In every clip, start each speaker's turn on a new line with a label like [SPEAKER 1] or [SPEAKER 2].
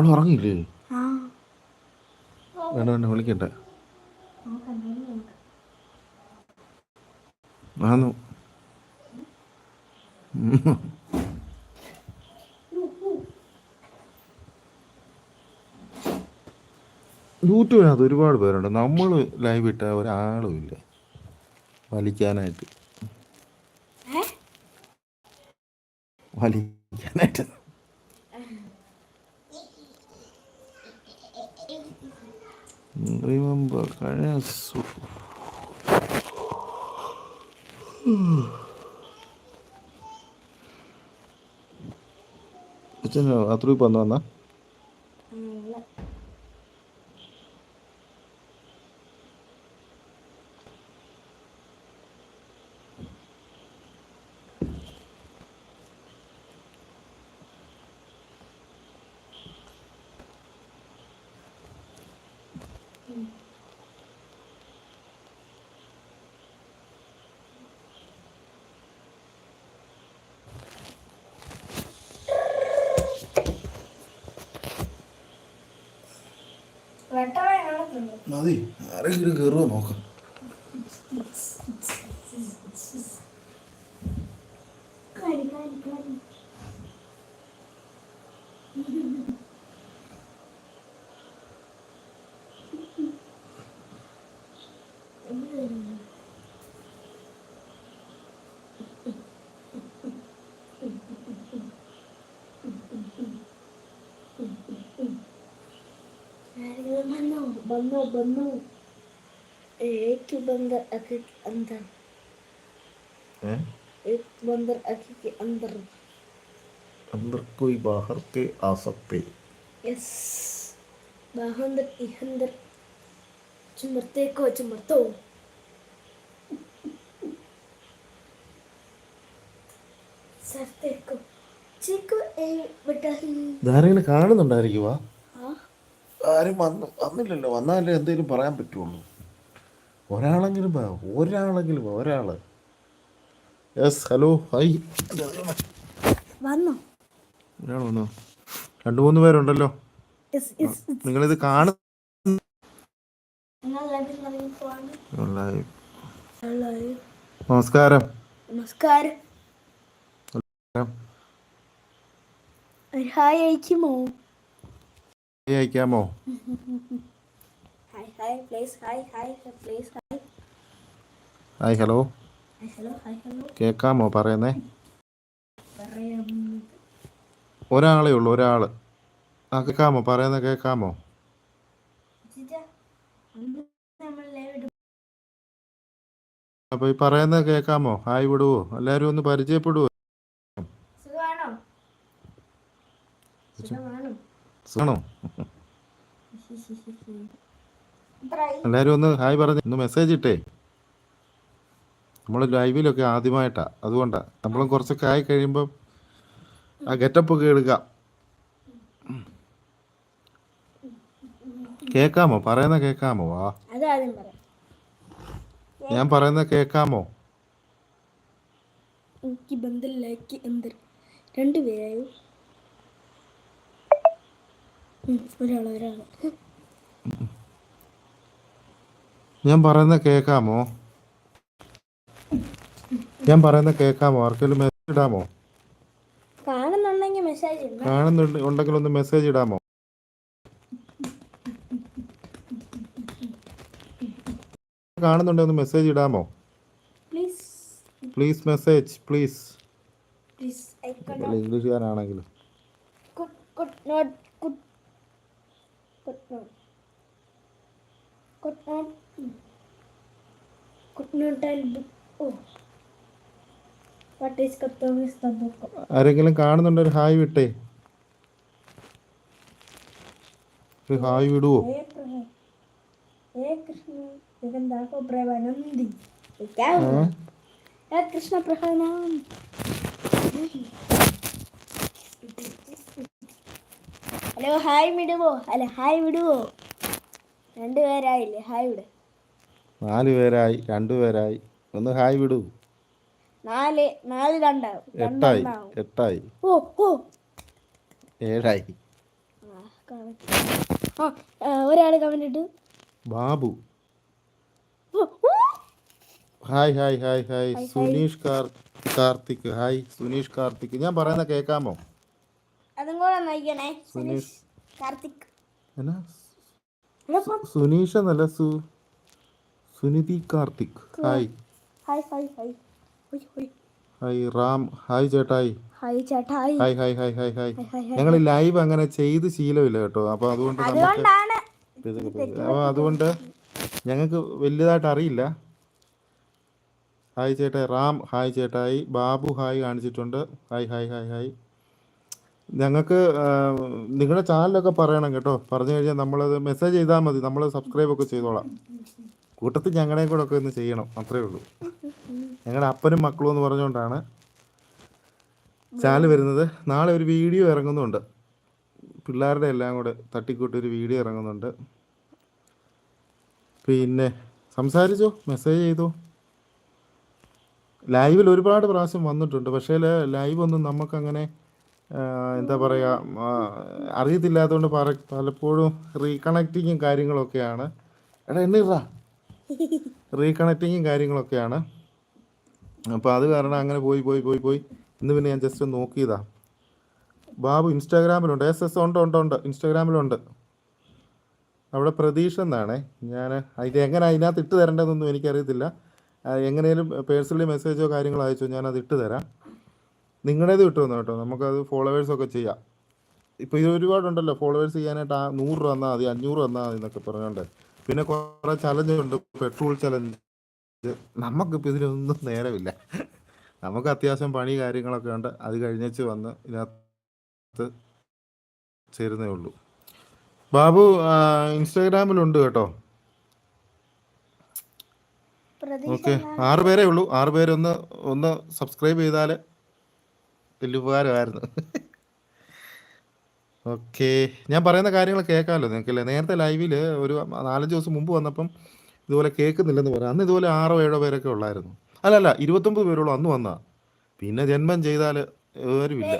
[SPEAKER 1] അവൾ ഉറങ്ങിയില്ലേ? വേണ്ട വേണ്ട വിളിക്കട്ടെ. ആന്നു. യൂട്യൂബിനകത്ത് ഒരുപാട് പേരുണ്ട്. നമ്മൾ ലൈവ് ഇട്ട ഒരാളും ഇല്ല. വലിക്കാനായിട്ട്. വലിക്കാനായിട്ട് കഴിഞ്ഞ സു- അച്ഛൻ അത്ര വന്നു വന്നാ മതി. ആരെങ്കിലും കയറുമോ നോക്കാം.
[SPEAKER 2] बनो बनो बनो एक बंदर आँख के अंदर
[SPEAKER 1] ഏ
[SPEAKER 2] एक बंदर आँख के अंदर
[SPEAKER 1] अंदर कोई बाहर के आ सकते
[SPEAKER 2] यस बाहंदर इहंदर चुमरते को चुमरतो सरते को चिको ए बेटा ही
[SPEAKER 1] ഇതാരെങ്കിലും കാണുന്നുണ്ടായിരിക്കുവാ
[SPEAKER 2] हाँ
[SPEAKER 1] ആരും വന്നു വന്നില്ലല്ലോ. വന്നാലേ എന്തെങ്കിലും പറയാൻ പറ്റുള്ളൂ. ഒരാളെങ്കിലും ഒരാളെങ്കിലും ഒരാൾ. യെസ് ഹലോ ഹൈ
[SPEAKER 2] വന്നോ?
[SPEAKER 1] ഒരാൾ വന്നോ? രണ്ടു മൂന്ന് പേരുണ്ടല്ലോ. നിങ്ങളിത്
[SPEAKER 2] കാണുന്നു
[SPEAKER 1] നമസ്കാരം.
[SPEAKER 2] നമസ്കാരം. ഹായ് അയക്കുമോ?
[SPEAKER 1] അയക്കാമോ
[SPEAKER 2] ഹായ്
[SPEAKER 1] ഹലോ
[SPEAKER 2] ഹായ്
[SPEAKER 1] പറയുന്നേ ഒരാളേ ഉള്ളൂ ഒരാൾ ആ കേക്കാമോ പറയുന്ന
[SPEAKER 2] ഇടും
[SPEAKER 1] അപ്പൊ ഈ പറയുന്നത് കേക്കാമോ ഹായ് വിടുവോ എല്ലാരും ഒന്ന് പരിചയപ്പെടുവോ സുഖാണോ. എല്ലാരും ഒന്ന് ഹായ് പറഞ്ഞു ഒന്ന് മെസ്സേജ് ഇട്ടേ. നമ്മൾ ലൈവിലൊക്കെ ആദ്യമായിട്ടാ. അതുകൊണ്ടാ. നമ്മളും കുറച്ചൊക്കെ ആയി കഴിയുമ്പോൾ ആ ഗെറ്റപ്പ് ഒക്കെ എടുക്കാം. കേക്കാമോ? പറയുന്ന
[SPEAKER 2] കേക്കാമോ? ആ
[SPEAKER 1] ഞാൻ പറയുന്ന കേക്കാമോ?
[SPEAKER 2] എനിക്ക് ബന്ധമില്ലാക്കി എന്ത് രണ്ടുപേരായോ ഉം, ഒരാൾ ഒരാൾ.
[SPEAKER 1] ഞാൻ പറയുന്ന കേക്കാമോ? ഞാൻ പറയുന്ന കേക്കാമോ? ആർക്കെങ്കിലും മെസ്സേജ് ഇടാമോ?
[SPEAKER 2] കാണുന്നുണ്ടെങ്കിൽ മെസ്സേജ്
[SPEAKER 1] കാണുന്നുണ്ട് ഉണ്ടെങ്കിൽ ഒന്ന് മെസ്സേജ് ഇടാമോ? കാണുന്നുണ്ടെങ്കിൽ ഒന്ന് മെസ്സേജ് ഇടാമോ?
[SPEAKER 2] പ്ലീസ്
[SPEAKER 1] പ്ലീസ് മെസ്സേജ് പ്ലീസ് ഇംഗ്ലീഷുകാരാണെങ്കിലും
[SPEAKER 2] Oh.
[SPEAKER 1] ആരെങ്കിലും കാണുന്നുണ്ട് ഒരു ഹായ് വിട്ടേ ഒരു ഹായ് വിടുവോ
[SPEAKER 2] Prabhu. Hey, Krishna. Jaganda ko hello hi വിടുവോ? അല്ല ഹായ് വിടുവോ? രണ്ടുപേരായില്ലേ ഹായ് വിട്.
[SPEAKER 1] നാല് പേരായി രണ്ടു പേരായി. ഒന്ന് ഹായ് വിടൂ.
[SPEAKER 2] നാല് നാല് രണ്ടാവും.
[SPEAKER 1] എട്ടായി എട്ടായി.
[SPEAKER 2] ഓ ഓ.
[SPEAKER 1] ഏഴായി.
[SPEAKER 2] ഒരാൾ കമന്റ് ഇട്ടു. Babu.
[SPEAKER 1] Hi hi hi hi. Suneesh car Karthik. Hi Suneesh Karthik. ഞാൻ പറയുന്ന കേൾക്കാമോ?
[SPEAKER 2] അതും കൂടെ നയിക്കണേ സുനീഷ്. കാർത്തിക്.
[SPEAKER 1] എന്നാ. സുനീഷ് എന്നല്ല സു Sunidhi Karthik. Hi.
[SPEAKER 2] Hi hi hi. ഹോയ്,
[SPEAKER 1] റാം. ഹായ് ചേട്ടായി.
[SPEAKER 2] ഹായ്
[SPEAKER 1] ചേട്ടായി. Hi hi hi
[SPEAKER 2] hi hi.
[SPEAKER 1] ഞങ്ങൾ ലൈവ് അങ്ങനെ ചെയ്ത് ശീലമില്ല കേട്ടോ. അപ്പൊ അതുകൊണ്ട് അപ്പൊ അതുകൊണ്ട് ഞങ്ങൾക്ക് വലുതായിട്ട് അറിയില്ല. ഹായ് ചേട്ടായി. റാം. ഹായ് ചേട്ടായി. ബാബു ഹായ് കാണിച്ചിട്ടുണ്ട്. Hi hi hi hi. ഞങ്ങൾക്ക് നിങ്ങളുടെ ചാനലൊക്കെ പറയണം കേട്ടോ. പറഞ്ഞു കഴിഞ്ഞാൽ നമ്മളത് മെസ്സേജ് ചെയ്താൽ മതി. നമ്മൾ സബ്സ്ക്രൈബ് ഒക്കെ ചെയ്തോളാം. കൂട്ടത്തിൽ ഞങ്ങളുടെയും കൂടെ ഒക്കെ ഒന്ന് ചെയ്യണം. അത്രേ ഉള്ളൂ. ഞങ്ങളുടെ അപ്പനും മക്കളും എന്ന് പറഞ്ഞുകൊണ്ടാണ് ചാനൽ വരുന്നത്. നാളെ ഒരു വീഡിയോ ഇറങ്ങുന്നുണ്ട്. പിള്ളേരുടെ എല്ലാം കൂടെ തട്ടിക്കൂട്ടി ഒരു വീഡിയോ ഇറങ്ങുന്നുണ്ട്. പിന്നെ സംസാരിച്ചോ? മെസ്സേജ് ചെയ്തോ? ലൈവിൽ ഒരുപാട് പ്രാവശ്യം വന്നിട്ടുണ്ട്. പക്ഷേ ലൈവ് ഒന്നും നമുക്കങ്ങനെ എന്താ പറയുക അറിയത്തില്ലാത്തതുകൊണ്ട് പറ പലപ്പോഴും റീകണക്റ്റിങ്ങും കാര്യങ്ങളൊക്കെയാണ്. എടാ എണ്ണിറാ റീകണക്റ്റിങ്ങും കാര്യങ്ങളൊക്കെയാണ്. അപ്പോൾ അത് കാരണം അങ്ങനെ പോയി പോയി പോയി പോയി. ഇന്ന് പിന്നെ ഞാൻ ജസ്റ്റ് നോക്കിയതാ. ബാബു ഇൻസ്റ്റാഗ്രാമിലുണ്ട്. എസ് എസ് ഉണ്ട് ഉണ്ട് ഉണ്ട്. ഇൻസ്റ്റാഗ്രാമിലുണ്ട്. അവിടെ പ്രതീക്ഷ എന്നാണേ. ഞാൻ ഇത് എങ്ങനെ അതിനകത്ത് ഇട്ട് തരേണ്ടതെന്നൊന്നും എനിക്കറിയത്തില്ല. എങ്ങനെയും പേഴ്സണലി മെസ്സേജോ കാര്യങ്ങളോ അയച്ചോ ഞാനത് ഇട്ട് തരാം. നിങ്ങളുടേത് കിട്ടുമെന്ന് കേട്ടോ. നമുക്കത് ഫോളോവേഴ്സ് ഒക്കെ ചെയ്യാം. ഇപ്പോൾ ഇത് ഒരുപാടുണ്ടല്ലോ. ഫോളോവേഴ്സ് ചെയ്യാനായിട്ട് ആ നൂറ് രൂപ തന്നാൽ മതി അഞ്ഞൂറ് തന്നാൽ മതി എന്നൊക്കെ പറഞ്ഞുകൊണ്ട് പിന്നെ കുറേ ചലഞ്ച് ഉണ്ട്. പെട്രോൾ ചലഞ്ച് നമുക്കിപ്പോൾ ഇതിനൊന്നും നേരമില്ല. നമുക്ക് അത്യാവശ്യം പണി കാര്യങ്ങളൊക്കെ ഉണ്ട്. അത് കഴിഞ്ഞേച്ച് വന്ന് ഇതിനകത്ത് ചേരുന്നേ ഉള്ളൂ. ബാബു ഇൻസ്റ്റാഗ്രാമിലുണ്ട് കേട്ടോ. ഓക്കെ. ആറ് പേരേ ഉള്ളൂ. ആറ് പേരൊന്ന് ഒന്ന് സബ്സ്ക്രൈബ് ചെയ്താൽ വലിയ ഉപകാരമായിരുന്നു ഓക്കെ. ഞാൻ പറയുന്ന കാര്യങ്ങൾ കേൾക്കാമല്ലോ നിങ്ങൾക്കല്ലേ? നേരത്തെ ലൈവിൽ ഒരു നാലഞ്ച് ദിവസം മുമ്പ് വന്നപ്പം ഇതുപോലെ കേൾക്കുന്നില്ലെന്ന് പറയാം. അന്ന് ഇതുപോലെ ആറോ ഏഴോ പേരൊക്കെ ഉള്ളായിരുന്നു. അല്ല അല്ല ഇരുപത്തൊമ്പത് പേരോളം അന്ന് വന്നാ. പിന്നെ ജന്മം ചെയ്താൽ
[SPEAKER 2] വരുമില്ല.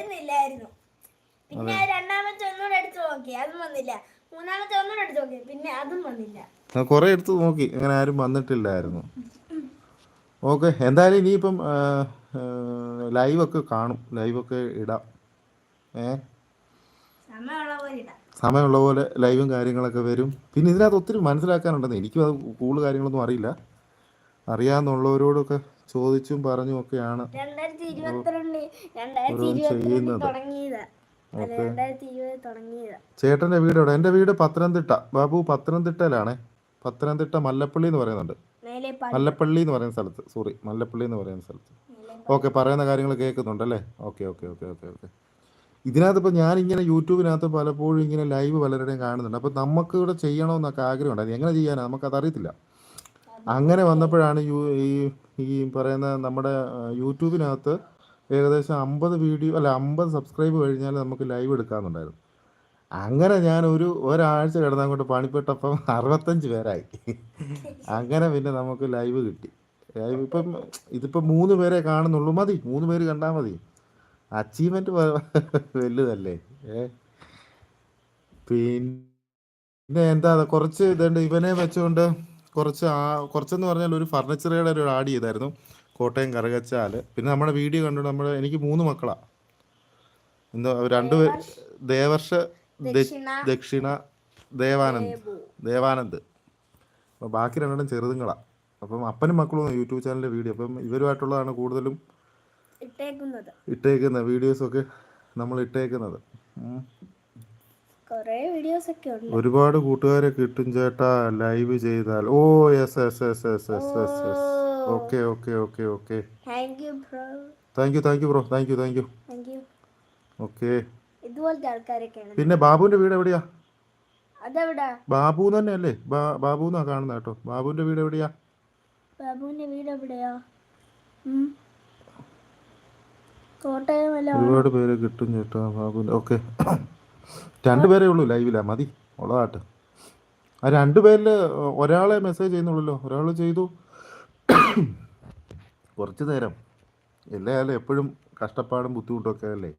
[SPEAKER 2] പിന്നെ രണ്ടാമത്തെ ഒന്നുകൂടെ എടുത്തു നോക്കി അതും വന്നില്ല. മൂന്നാമത്തെ ഒന്നുകൂടെ എടുത്തു നോക്കി പിന്നെ അതും വന്നില്ല.
[SPEAKER 1] കുറേ എടുത്ത് നോക്കി അങ്ങനെ ആരും വന്നിട്ടില്ലായിരുന്നു. ഓക്കെ എന്തായാലും ഇനിയിപ്പം ലൈവൊക്കെ കാണും. ലൈവൊക്കെ ഇടാം. ഏ?
[SPEAKER 2] സമയമുള്ള പോലെ
[SPEAKER 1] ലൈവും കാര്യങ്ങളൊക്കെ വരും. പിന്നെ ഇതിനകത്ത് ഒത്തിരി മനസ്സിലാക്കാനുണ്ടെന്ന്. എനിക്കും അത് കൂടുതൽ കാര്യങ്ങളൊന്നും അറിയില്ല. അറിയാവുന്നുള്ളവരോടൊക്കെ ചോദിച്ചും പറഞ്ഞും ഒക്കെയാണ്. ചേട്ടന്റെ വീട് എവിടെ? എന്റെ വീട് പത്തനംതിട്ട. ബാബു പത്തനംതിട്ടയിലാണേ. പത്തനംതിട്ട മല്ലപ്പള്ളി എന്ന് പറയുന്നുണ്ട്. മല്ലപ്പള്ളി എന്ന് പറയുന്ന സ്ഥലത്ത്. സോറി മല്ലപ്പള്ളി എന്ന് പറയുന്ന സ്ഥലത്ത്. ഓക്കെ പറയുന്ന കാര്യങ്ങൾ കേൾക്കുന്നുണ്ടല്ലേ? Okay okay okay okay okay. ഇതിനകത്ത് ഇപ്പോൾ ഞാനിങ്ങനെ യൂട്യൂബിനകത്ത് പലപ്പോഴും ഇങ്ങനെ ലൈവ് പലരുടെയും കാണുന്നുണ്ട്. അപ്പോൾ നമുക്ക് ഇവിടെ ചെയ്യണമെന്നൊക്കെ ആഗ്രഹമുണ്ട്. അത് എങ്ങനെ ചെയ്യാനാണ് നമുക്കത് അറിയത്തില്ല അങ്ങനെ വന്നപ്പോഴാണ് യു ഈ ഈ പറയുന്ന നമ്മുടെ യൂട്യൂബിനകത്ത് ഏകദേശം അമ്പത് വീഡിയോ അല്ല അമ്പത് സബ്സ്ക്രൈബ് കഴിഞ്ഞാൽ നമുക്ക് ലൈവ് എടുക്കാമെന്നുണ്ടായിരുന്നു. അങ്ങനെ ഞാൻ ഒരു ഒരാഴ്ച കിടന്നങ്ങോട്ട് പണിപ്പെട്ടപ്പം അറുപത്തഞ്ച് പേരായി. അങ്ങനെ പിന്നെ നമുക്ക് ലൈവ് കിട്ടി. ഇപ്പം ഇതിപ്പോൾ മൂന്ന് പേരെ കാണുന്നുള്ളൂ. മതി. മൂന്ന് പേര് കണ്ടാൽ മതി. അച്ചീവ്മെന്റ് വലുതല്ലേ. ഏ? പിന്നെ എന്താ കുറച്ച് ഇതുണ്ട്. ഇവനെ വെച്ചുകൊണ്ട് കുറച്ച് ആ കുറച്ചെന്ന് പറഞ്ഞാൽ ഒരു ഫർണിച്ചർ കട ഒരു ആഡ് ചെയ്തായിരുന്നു കോട്ടയം കറുകച്ചാൽ പിന്നെ നമ്മുടെ വീഡിയോ കണ്ടു. നമ്മുടെ എനിക്ക് മൂന്ന് മക്കളാണ് എന്താ രണ്ട് പേര് ദേവർഷ
[SPEAKER 2] ദക്ഷിണ
[SPEAKER 1] ദക്ഷിണ ദേവാനന്ദ്. ദേവാനന്ദ്. അപ്പോൾ ബാക്കി രണ്ടെണ്ണം ചെറുതുങ്ങളാണ് അപ്പം അപ്പനും മക്കളും യൂട്യൂബ് ചാനലിലെ വീഡിയോ അപ്പം ഇവരുമായിട്ടുള്ളതാണ് കൂടുതലും
[SPEAKER 2] ഇട്ടേക്കുന്നത്.
[SPEAKER 1] ഇട്ടേക്കുന്ന വീഡിയോസൊക്കെ നമ്മൾ ഇട്ടേക്കുന്നത്. ഒരുപാട് കൂട്ടുകാരെ കിട്ടും ചേട്ടാ ലൈവ് ചെയ്താൽ. ഓ yes yes yes yes
[SPEAKER 2] yes yes yes
[SPEAKER 1] okay okay okay okay. Thank you thank you bro
[SPEAKER 2] thank you
[SPEAKER 1] thank
[SPEAKER 2] you okay.
[SPEAKER 1] പിന്നെ ബാബുവിന്റെ വീട് എവിടെയാ? ബാബു തന്നെയല്ലേ? ബാബു എന്നാ കാണുന്നത് കേട്ടോ. ബാബുവിന്റെ വീട് എവിടെയാ?
[SPEAKER 2] ബാബുവിന്റെ വീട് എവിടെയാ. കോട്ടയം
[SPEAKER 1] ഒരുപാട് പേരെ കിട്ടും ചേട്ടാ ബാബുവിന്റെ. ഓക്കെ. രണ്ടുപേരേ ഉള്ളൂ ലൈവിലാ. മതി. ഉള്ളതാട്ട്. ആ രണ്ടുപേരിൽ ഒരാളെ മെസ്സേജ് ചെയ്യുന്നുള്ളല്ലോ. ഒരാൾ ചെയ്തു. കുറച്ച് നേരം. എല്ലായാലും എപ്പോഴും കഷ്ടപ്പാടും ബുദ്ധിമുട്ടൊക്കെ അല്ലേ?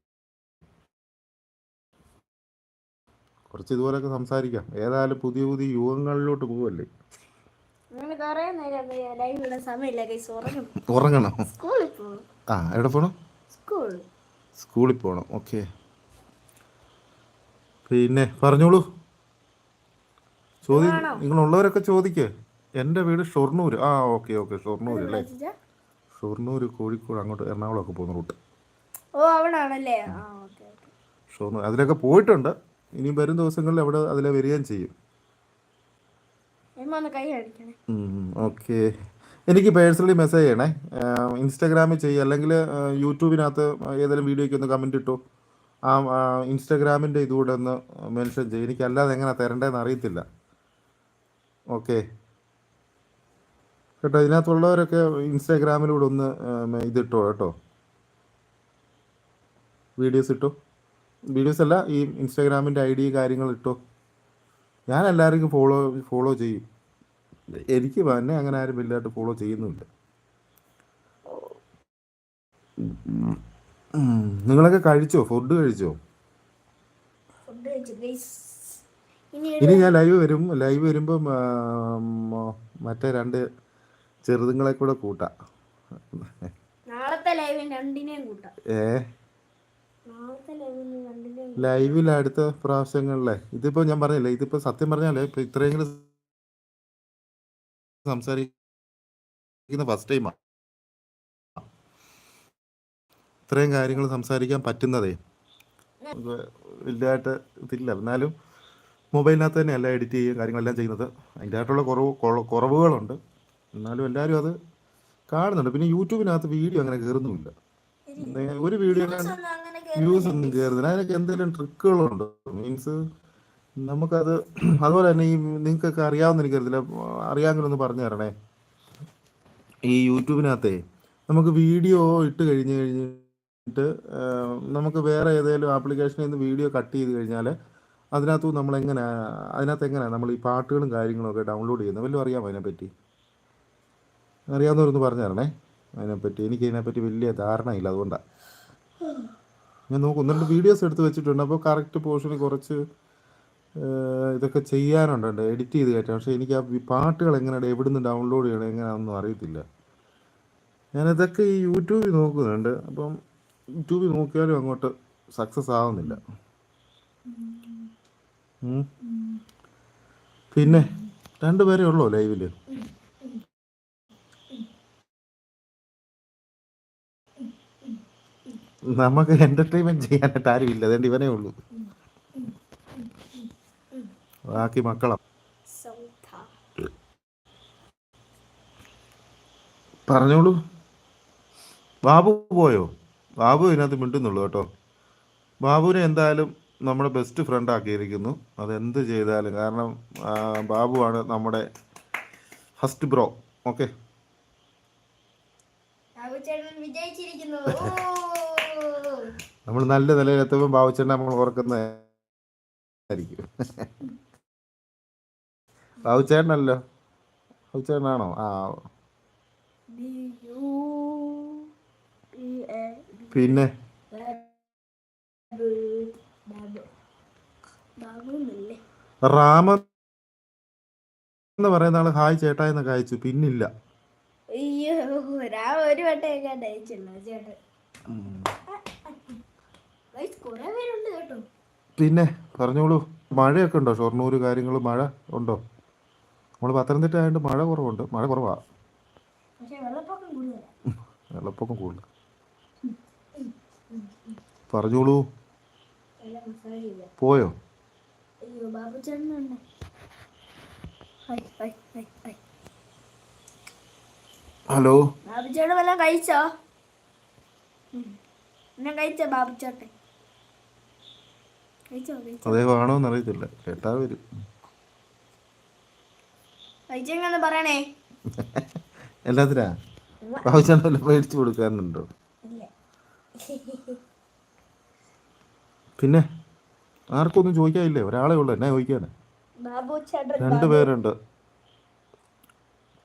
[SPEAKER 1] കുറച്ച് ഇതുപോലൊക്കെ സംസാരിക്കാം. ഏതായാലും പുതിയ പുതിയ യുഗങ്ങളിലോട്ട് പോവല്ലേ? ഉറങ്ങണം.
[SPEAKER 2] സ്കൂളിൽ പോണം.
[SPEAKER 1] ആ എവിടെ
[SPEAKER 2] പോണം?
[SPEAKER 1] സ്കൂളിൽ പോണം ഓക്കെ. പിന്നെ പറഞ്ഞോളൂ. ചോദി നിങ്ങളുള്ളവരൊക്കെ ചോദിക്കേ. എന്റെ വീട് ഷൊർണൂർ ആ ഓക്കെ ഓക്കെ ഷൊർണൂർ അല്ലേ? ഷൊർണൂർ കോഴിക്കോട് അങ്ങോട്ട് എറണാകുളമൊക്കെ പോകുന്ന റൂട്ട്.
[SPEAKER 2] ഓ
[SPEAKER 1] ഷൊർണൂർ അതിലൊക്കെ പോയിട്ടുണ്ട്. ഇനി വരും ദിവസങ്ങളിൽ അവിടെ അതിലെ വരികയും ചെയ്യും. ഓക്കെ. എനിക്ക് പേഴ്സണലി മെസ്സേജ് ചെയ്യണേ. ഇൻസ്റ്റാഗ്രാമിൽ ചെയ്യുക അല്ലെങ്കിൽ യൂട്യൂബിനകത്ത് ഏതെങ്കിലും വീഡിയോയ്ക്ക് ഒന്ന് കമന്റ് ഇട്ടു. ആ ഇൻസ്റ്റാഗ്രാമിന്റെ ഇതുകൂടെ ഒന്ന് മെൻഷൻ ചെയ്യും. എനിക്ക് അല്ലാതെ എങ്ങനെ തരണ്ടേന്ന് അറിയത്തില്ല. ഓക്കെ. കേട്ടോ ഇതിനകത്തുള്ളവരൊക്കെ ഇൻസ്റ്റാഗ്രാമിലൂടെ ഒന്ന് ഇതിട്ടോ കേട്ടോ. വീഡിയോസ് ഇട്ടോ. വീഡിയോസ് അല്ല ഈ ഇൻസ്റ്റാഗ്രാമിന്റെ ഐ ഡി കാര്യങ്ങൾ ഇട്ടോ. ഞാൻ എല്ലാവർക്കും ഫോളോ ഫോളോ ചെയ്യും. എനിക്ക് തന്നെ അങ്ങനെ ആരും വലുതായിട്ട് ഫോളോ ചെയ്യുന്നുണ്ട്. നിങ്ങളൊക്കെ കഴിച്ചോ? ഫുഡ് കഴിച്ചോ?
[SPEAKER 2] ഇനി
[SPEAKER 1] ഞാൻ ലൈവ് വരും. ലൈവ് വരുമ്പം മറ്റേ രണ്ട് ചെറുതുങ്ങളെ കൂടെ കൂട്ടാ. ഏ?
[SPEAKER 2] ലൈവിൽ
[SPEAKER 1] അടുത്ത പ്രാവശ്യങ്ങളിലെ. ഇതിപ്പോ ഞാൻ പറഞ്ഞില്ലേ ഇതിപ്പോ സത്യം പറഞ്ഞാലേ ഇപ്പൊ ഇത്രയെങ്കിലും സംസാരിക്കുന്ന ഫസ്റ്റ് ടൈമാണ് ഇത്രയും കാര്യങ്ങൾ സംസാരിക്കാൻ പറ്റുന്നതേ. വലുതായിട്ട് ഇതില്ല. എന്നാലും മൊബൈലിനകത്ത് തന്നെയല്ല എഡിറ്റ് ചെയ്യുക കാര്യങ്ങളെല്ലാം ചെയ്യുന്നത്. അതിന്റെ ആയിട്ടുള്ള കുറവ് കുറ- കുറവുകളുണ്ട്. എന്നാലും എല്ലാവരും അത് കാണുന്നുണ്ട്. പിന്നെ യൂട്യൂബിനകത്ത് വീഡിയോ അങ്ങനെ കയറുന്നുമില്ല. ഒരു വീഡിയോ വ്യൂസ് ഒന്നും കയറുന്നില്ല. അതിനൊക്കെ എന്തെങ്കിലും ട്രിക്കുകളുണ്ട് മീൻസ് നമുക്കത് അതുപോലെ തന്നെ ഈ നിങ്ങൾക്കൊക്കെ അറിയാവുന്ന എനിക്കറിയത്തില്ല അറിയാമെങ്കിലൊന്ന് പറഞ്ഞു തരണേ. ഈ യൂട്യൂബിനകത്തെ നമുക്ക് വീഡിയോ ഇട്ട് കഴിഞ്ഞ് കഴിഞ്ഞിട്ട് നമുക്ക് വേറെ ഏതെങ്കിലും ആപ്ലിക്കേഷനിൽ നിന്ന് വീഡിയോ കട്ട് ചെയ്ത് കഴിഞ്ഞാൽ അതിനകത്ത് നമ്മൾ എങ്ങനെ അതിനകത്ത് എങ്ങനെയാണ് നമ്മൾ ഈ പാട്ടുകളും കാര്യങ്ങളും ഒക്കെ ഡൗൺലോഡ് ചെയ്യുന്നത്? വല്ലതും അറിയാമോ അതിനെപ്പറ്റി? അറിയാവുന്നവരൊന്ന് പറഞ്ഞു തരണേ. അതിനെപ്പറ്റി എനിക്ക് അതിനെപ്പറ്റി വലിയ ധാരണയില്ല അതുകൊണ്ടാണ് ഞാൻ നോക്കുന്നുണ്ട് വീഡിയോസ് എടുത്ത് വെച്ചിട്ടുണ്ട്. അപ്പോൾ കറക്റ്റ് പോർഷന് കുറച്ച് ഇതൊക്കെ ചെയ്യാനുണ്ട് എഡിറ്റ് ചെയ്ത് കയറ്റാം പക്ഷേ എനിക്ക് ആ പാട്ടുകൾ എങ്ങനെയാണ് എവിടെ നിന്ന് ഡൗൺലോഡ് ചെയ്യണം എങ്ങനെയാണെന്നൊന്നും അറിയത്തില്ല. ഞാനിതൊക്കെ ഈ യൂട്യൂബിൽ നോക്കുന്നുണ്ട്. അപ്പം യൂട്യൂബിൽ നോക്കിയാലും അങ്ങോട്ട് സക്സസ് ആവുന്നില്ല. പിന്നെ രണ്ടുപേരേ ഉള്ളോ ലൈവിൽ? നമുക്ക് എന്റർടൈൻമെന്റ് ചെയ്യാനായിട്ട് ആരുമില്ല. അതുകൊണ്ട് ഇവനേ ഉള്ളൂ. ബാക്കി മക്കളാ. പറഞ്ഞോളൂ. ബാബു പോയോ? ബാബു ഇതിനകത്ത് മിണ്ടുന്നുള്ളൂ കേട്ടോ. ബാബുവിനെ എന്തായാലും നമ്മുടെ ബെസ്റ്റ് ഫ്രണ്ട് ആക്കിയിരിക്കുന്നു. അതെന്ത് ചെയ്താലും കാരണം ബാബുവാണ് നമ്മുടെ ഫസ്റ്റ് ബ്രോ ഓക്കെ നമ്മൾ നല്ല നിലയിലെത്തുമ്പോൾ ബാബുച്ചേട്ടനെ നമ്മൾ ഓർക്കുന്നതായിരിക്കും. ബാബുച്ചേട്ടനല്ലോ ബാബുച്ചേട്ടനാണോ ആ. പിന്നെ? റാമെന്ന് എന്ന് പറയുന്ന ആൾ ഹായ് ചേട്ടാ എന്നൊക്കെ അയച്ചു. പിന്നില്ല. പിന്നെ പറഞ്ഞോളൂ. മഴയൊക്കെ ഉണ്ടോ? ഷൊർണൂർ കാര്യങ്ങൾ മഴ ഉണ്ടോ? നമ്മൾ പത്തനംതിട്ട ആയതുകൊണ്ട് മഴ കുറവുണ്ട്. മഴ കുറവാ.
[SPEAKER 2] വെള്ളപ്പൊക്കം
[SPEAKER 1] കൂടുതൽ പറഞ്ഞോളൂ. പോയോ? ഹലോ?
[SPEAKER 2] ബാബു ചേട്ടൻ വല്ലതും കഴിച്ചോ? എന്നെ കഴിച്ചോ ബാബു ചേട്ടൻ കഴിച്ചോ? കഴിച്ചോ
[SPEAKER 1] അതേ വേണോന്ന് അറിയത്തില്ല. കേട്ടാ വരും.
[SPEAKER 2] കഴിച്ചെങ്ങനെ പറയണേ.
[SPEAKER 1] എല്ലാത്തിനാ? ആവശ്യമുണ്ടല്ലോ മേടിച്ചു കൊടുക്കാനുണ്ടോ പിന്നെ ആർക്കൊന്നും ചോദിക്കാനില്ലേ? ഒരാളെ ഉള്ളു. എന്നാ ചോദിക്കാന്?
[SPEAKER 2] ബാബു ചേട്ടൻ
[SPEAKER 1] രണ്ട് പേരുണ്ട്.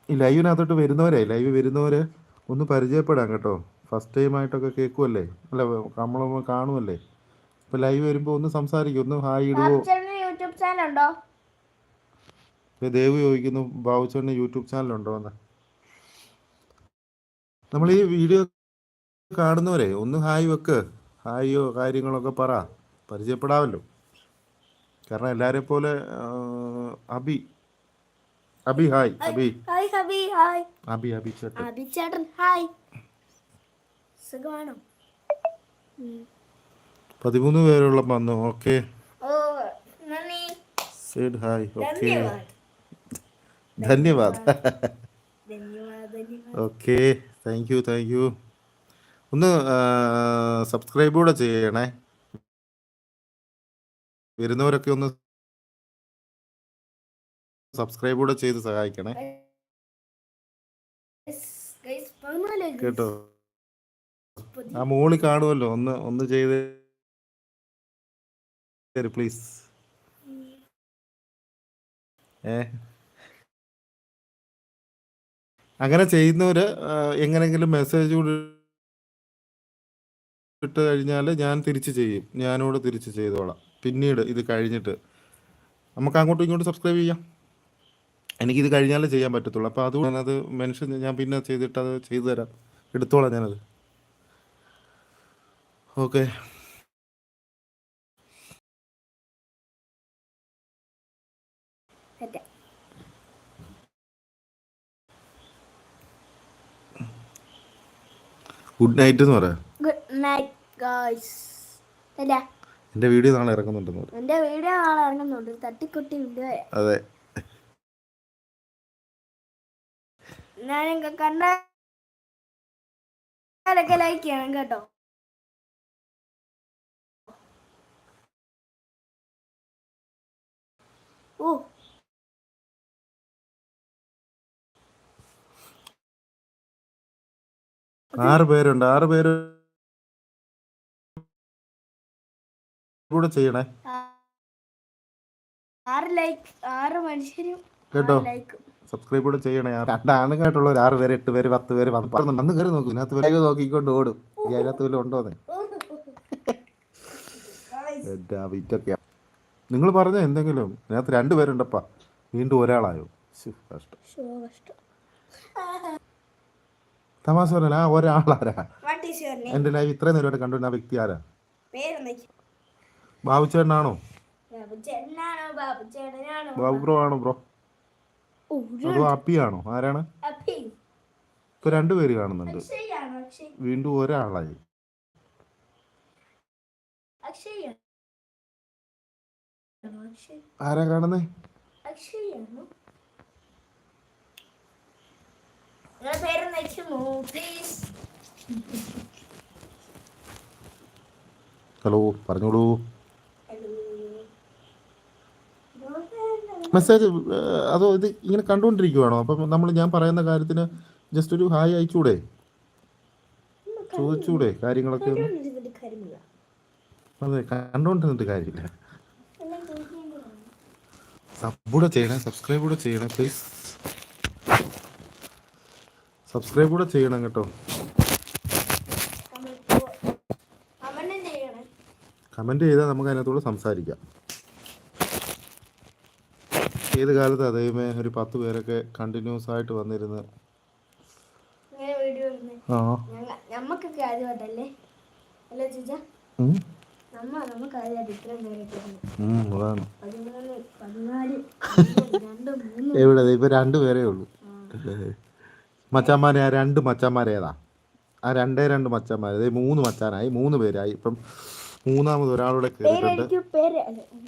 [SPEAKER 1] ഈ ലൈവിനകത്തോട്ട് വരുന്നവരെ ലൈവ് വരുന്നവരെ ഒന്ന് പരിചയപ്പെടാം കേട്ടോ. ഫസ്റ്റ് ടൈം ആയിട്ടൊക്കെ കേൾക്കുമല്ലേ അല്ല നമ്മൾ കാണുമല്ലേ ഇപ്പൊ ലൈവ് വരുമ്പോൾ ഒന്ന് സംസാരിക്കും. ഒന്ന് ഹായ് ഇടുവോ?
[SPEAKER 2] യൂട്യൂബ് ചാനൽ ഉണ്ടോ?
[SPEAKER 1] ദേവ് ചോദിക്കുന്നു ബാബുച്ചേട്ടന് യൂട്യൂബ് ചാനലുണ്ടോ എന്ന്. നമ്മൾ ഈ വീഡിയോ കാണുന്നവരെ ഒന്ന് ഹായ് വെക്ക്. ഹായോ കാര്യങ്ങളൊക്കെ പറ. പരിചയപ്പെടാമല്ലോ കാരണം എല്ലാരെ പോലെ അബി. അബി ഹായ് അബി. അബി അബി ചേട്ടൻ.
[SPEAKER 2] അബി ചേട്ടൻ ഹായ്. സുഖമാണോ?
[SPEAKER 1] പതിമൂന്ന് പേരുള്ള വന്നു? ഓക്കെ. സേഡ് hi okay
[SPEAKER 2] ധന്യവാദ്.
[SPEAKER 1] Okay thank you thank you ഒന്ന് സബ്സ്ക്രൈബ് കൂടെ ചെയ്യണേ. വരുന്നവരൊക്കെ ഒന്ന് സബ്സ്ക്രൈബ് കൂടെ ചെയ്ത് സഹായിക്കണേ. കേട്ടോ? ആ മോളി കാണുമല്ലോ ഒന്ന് ഒന്ന് ചെയ്ത് പ്ലീസ് ഏ? അങ്ങനെ ചെയ്യുന്നവര് എങ്ങനെങ്കിലും മെസ്സേജ് ഇട്ട് കഴിഞ്ഞാൽ ഞാൻ തിരിച്ച് ചെയ്യും. ഞാനോട് തിരിച്ച് ചെയ്തോളാം. പിന്നീട് ഇത് കഴിഞ്ഞിട്ട് നമുക്ക് അങ്ങോട്ടും ഇങ്ങോട്ടും സബ്സ്ക്രൈബ് ചെയ്യാം. എനിക്കിത് കഴിഞ്ഞാലേ ചെയ്യാൻ പറ്റത്തുള്ളൂ. അപ്പോൾ അതുകൊണ്ട് അത് മെൻഷൻ ഞാൻ പിന്നെ ചെയ്തിട്ട് അത് ചെയ്തു തരാം. എടുത്തോളാം ഞാനത്. ഓക്കെ.
[SPEAKER 2] സെറ്റ്
[SPEAKER 1] ഗുഡ് നൈറ്റ് എന്ന് പറയാം.
[SPEAKER 2] ഗുഡ് നൈറ്റ് അല്ല.
[SPEAKER 1] എന്റെ വീഡിയോ നാളെ ഇറങ്ങുന്നുണ്ടെന്ന് പറയാ.
[SPEAKER 2] എന്റെ വീഡിയോ നാളെ ഇറങ്ങുന്നുണ്ട്. തട്ടിക്കുട്ടി വീഡിയോ
[SPEAKER 1] അതെ.
[SPEAKER 2] ഞാൻ കണ്ടാലൊക്കെ ലൈക്ക് ചെയ്യണം കേട്ടോ. ഓ.
[SPEAKER 1] ആറ് പേരുണ്ട്. ആറ് പേര് കൂടെ ചെയ്യണേ.
[SPEAKER 2] ആറ് ലൈക്ക് ആറ് മനുഷ്യരും
[SPEAKER 1] കേട്ടോ? സബ്സ്ക്രൈബ് കൂടെ ചെയ്യണേ. ആ രണ്ട് ആണുങ്ങളായിട്ടുള്ള ഒരു ആറ് പേര് എട്ട് പേര് പത്ത് പേര് പറഞ്ഞു അന്ന് കയറി നോക്കും. ഇതിനകത്ത് വേഗം നോക്കിക്കൊണ്ട് ഓടും. അതിനകത്ത് വല്ല ഉണ്ടോന്ന് വിറ്റൊക്കെയാ നിങ്ങൾ പറഞ്ഞ എന്തെങ്കിലും? ഇതിനകത്ത് രണ്ട് പേരുണ്ടപ്പാ. വീണ്ടും ഒരാളായോ? കഷ്ടം. തമാശ പറഞ്ഞ ആ ഒരാളാരാ? എന്റെ ലൈവ് ഇത്രയും നേരമായിട്ട് കണ്ടുവരുന്ന ആ വ്യക്തി ആരാ?
[SPEAKER 2] ബാബു ചേട്ടനാണോ? ബാബു
[SPEAKER 1] ബ്രോ ആണോ ബ്രോ
[SPEAKER 2] ഓ
[SPEAKER 1] അപ്പി ആണോ? ആരാണ്? ഇപ്പൊ രണ്ടുപേര് കാണുന്നുണ്ട്. വീണ്ടും ഒരാളായി. ആരാ കാണുന്നേ?
[SPEAKER 2] നിങ്ങളുടെ പ്ലീസ്
[SPEAKER 1] ഹലോ പറഞ്ഞോളൂ. മെസ്സേജ് അതോ ഇത് ഇങ്ങനെ കണ്ടുകൊണ്ടിരിക്കുവാണോ അപ്പം നമ്മൾ ഞാൻ പറയുന്ന കാര്യത്തിന് ജസ്റ്റ് ഒരു ഹായ് അയച്ചൂടെ? ചോദിച്ചൂടെ കാര്യങ്ങളൊക്കെ അതെ കണ്ടുകൊണ്ടിരുന്നിട്ട് കാര്യമില്ല. സബ് കൂടെ ചെയ്യണേ സബ്സ്ക്രൈബ് കൂടെ ചെയ്യണേ പ്ലീസ് സബ്സ്ക്രൈബ് കൂടെ ചെയ്യണം കേട്ടോ.
[SPEAKER 2] കമന്റ്
[SPEAKER 1] ചെയ്താൽ നമുക്ക് അതിനകത്തോട് സംസാരിക്കാം. ഏത് കാലത്ത് അതേമേ ഒരു പത്ത് പേരൊക്കെ കണ്ടിന്യൂസ് ആയിട്ട് വന്നിരുന്ന്? ആ.
[SPEAKER 2] ആദ്യമായിട്ടല്ലേ? അല്ലേ ചേച്ചാ?
[SPEAKER 1] എവിടെ? ഇപ്പൊ രണ്ടുപേരേ ഉള്ളൂ. മച്ചാന്മാരെ ആ രണ്ട് മച്ചാന്മാരെ ഏതാ? ആ രണ്ടേ രണ്ട് മച്ചാന്മാർ മൂന്ന് മച്ചാനായി മൂന്ന് പേരായി. ഇപ്പം മൂന്നാമത് ഒരാളുടെ കയറിയിട്ടുണ്ട്.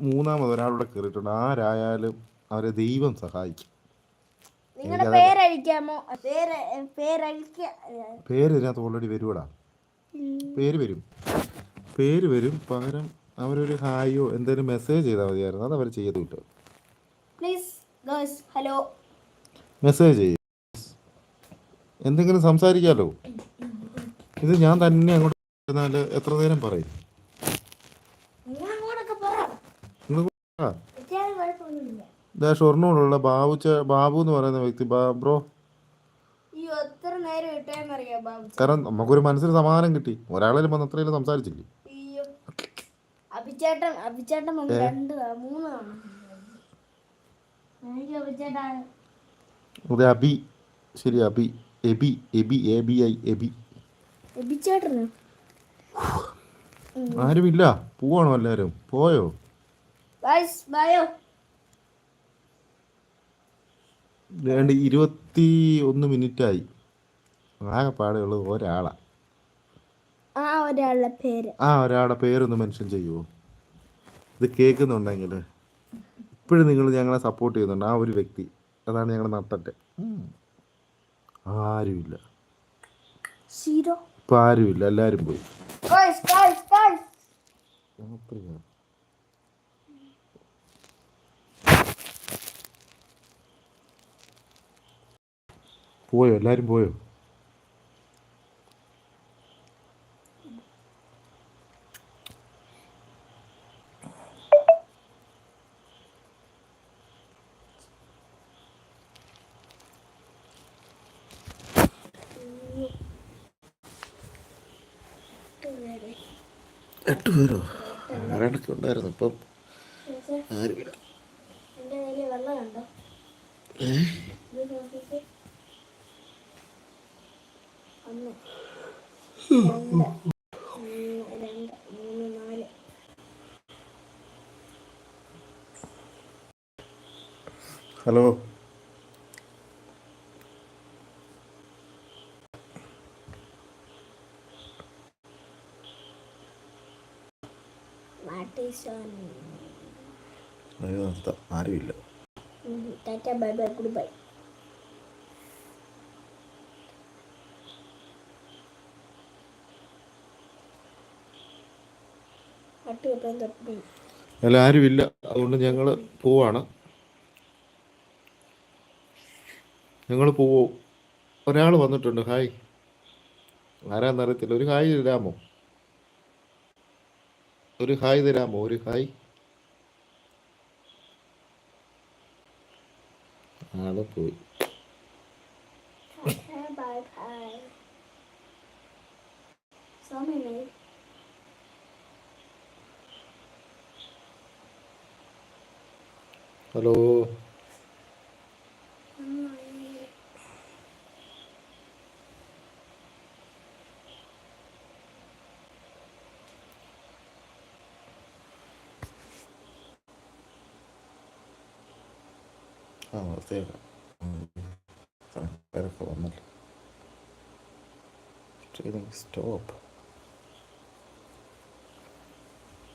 [SPEAKER 1] മൂന്നാമത് ഒരാളുടെ കയറിയിട്ടുണ്ട്. ആരായാലും അവരെ ദൈവം സഹായിക്കും.
[SPEAKER 2] പേര്
[SPEAKER 1] ഇതിനകത്ത് ഓൾറെഡി വരുവടാ. പേര് വരും. പേര് വരും. പകരം അവരൊരു ഹായോ എന്തേലും മെസ്സേജ് ചെയ്താൽ മതിയായിരുന്നു. അത് അവർ ചെയ്ത് കിട്ടും
[SPEAKER 2] ഹലോ
[SPEAKER 1] മെസ്സേജ് ചെയ്യും. എന്തെങ്കിലും സംസാരിക്കാലോ? ഇത് ഞാൻ തന്നെ അങ്ങോട്ട് എത്ര നേരം പറയും?
[SPEAKER 2] ഷൊർണൂടുള്ള ബാബുച്ച
[SPEAKER 1] ഇതാ ബാബു എന്ന് പറയുന്ന വ്യക്തി. ബ്രോ. കാരണം നമുക്കൊരു മനസ്സിന് സമാധാനം കിട്ടി. ഒരാളേലും വന്ന് അത്രയും സംസാരിച്ചില്ലേ?
[SPEAKER 2] അഭി രണ്ട് മൂന്ന് എനിക്ക്
[SPEAKER 1] അതെ അബി ശരി Abi Eby Eby A B I
[SPEAKER 2] Eby
[SPEAKER 1] ആരുമില്ല. പോവാണോ എല്ലാരും? പോയോ? രണ്ട് ഇരുപത്തി ഒന്ന് മിനിറ്റായി. ആകെ പാടെ ഉള്ളത് ഒരാളാ.
[SPEAKER 2] ആ ഒരാളുടെ പേര്.
[SPEAKER 1] ആ ഒരാളുടെ പേരൊന്ന് മെൻഷൻ ചെയ്യുമോ ഇത് കേൾക്കുന്നുണ്ടെങ്കിൽ ഇപ്പോഴും നിങ്ങൾ ഞങ്ങളെ സപ്പോർട്ട് ചെയ്യുന്നുണ്ട്. ആ ഒരു വ്യക്തി. അതാണ് ഞങ്ങളുടെ നട്ടറ്റ് ആരുമില്ല.
[SPEAKER 2] സീറോ
[SPEAKER 1] ആരുമില്ല. എല്ലാവരും പോയി. പോയോ? എല്ലാവരും പോയോ എട്ട് പേരോ ആരടക്കം ഉണ്ടായിരുന്നു. ഇപ്പം ആരുമില്ല
[SPEAKER 2] എന്റെ കയ്യിൽ വെള്ളം കണ്ടോ ഇത് നോക്കിക്കേ ഒന്ന് രണ്ട് മൂന്ന് രണ്ട് മൂന്ന് നാല്
[SPEAKER 1] ഹലോ
[SPEAKER 2] മാട്ടീസോൻ
[SPEAKER 1] അയ്യോ നിർത്താം ആരുമില്ല
[SPEAKER 2] tata bye bye goodbye പട്ടി എപ്പോഴും തൊട്ട്
[SPEAKER 1] അല്ല ആരുമില്ല. അതുകൊണ്ട് ഞങ്ങൾ പോവാണ്. ഞങ്ങൾ പോവും? ഒരാൾ വന്നിട്ടുണ്ട്. ഹായ്. ആരാന്നറിയത്തില്ല ഒരു ഹായ് തരാമോ? ഒരു ഹായ് തരാമോ? ഒരു ഹായ്. ആളെ പോയി
[SPEAKER 2] ബൈ ബൈ സോമനെ
[SPEAKER 1] ഹലോ. ആ അതേക്കാം പേരൊക്കെ വന്നല്ലോ. സ്റ്റോപ്പ്